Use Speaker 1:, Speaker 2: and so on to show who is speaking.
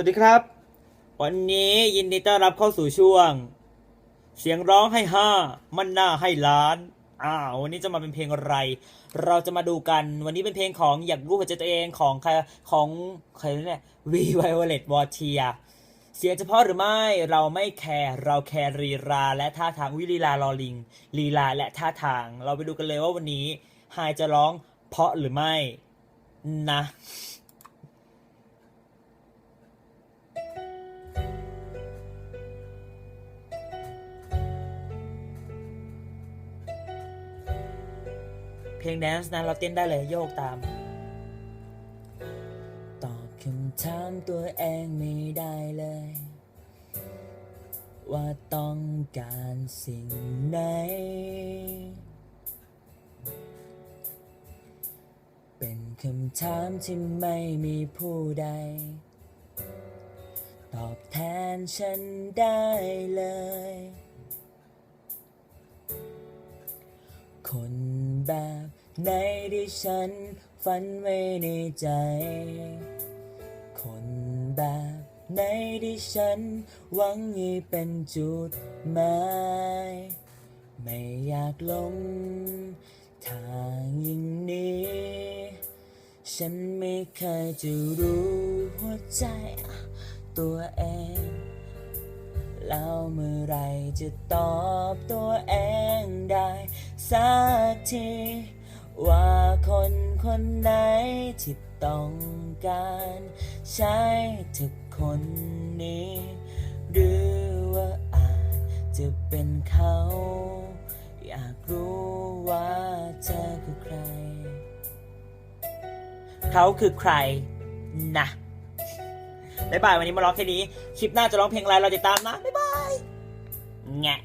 Speaker 1: วัสดีครับ วันนี้ยินดีต้อนรับเข้าสู่ช่วง เสียงร้องให้ห้ามันหน้าให้ล้านอ้าววันนี้จะมาเป็นเพลงอะไร เราจะมาดูกันวันนี้เป็นเพลงของอยากรู้หัวใจตัวเองของใครของใครเนี่ยวีไวโอเลตวอเทียเสียงเฉพาะหรือไม่เราไม่แคร์เราแคร์ลีลาและท่าทางวิลีลาลอลิงลีลาและท่าทาง เราไปดูกันเลยว่าวันนี้ไฮจะร้องเพราะหรือไม่นะ เพลงแดนซ์นะเราเต้นได้เลยโยกตาม ตอบคำถามตัวเองไม่ได้เลย ว่าต้องการสิ่งไหน เป็นคำถามที่ไม่มีผู้ใด ตอบแทนฉันได้เลย คน แบบไหนที่ฉันฝันไว้ในใจ คนแบบไหนที่ฉันหวังให้เป็นจุดหมายไม่อยากลงทางอย่งนี้ ฉันไม่เคยจะรู้หัวใจตัวเอง แล้วเมื่อไรจะตอบตัวเองได้ สักที ว่าคนคนไหนที่ต้องการ ใช้ถึกคนนี้ หรือว่าอาจจะเป็นเขา อยากรู้ว่าเธอคือใคร เขาคือใครนะบ๊ายบายวันนี้มาร้องแค่นี้ คลิปหน้าจะร้องเพลงอะไรเราติดตามนะ บ๊ายบายแงะ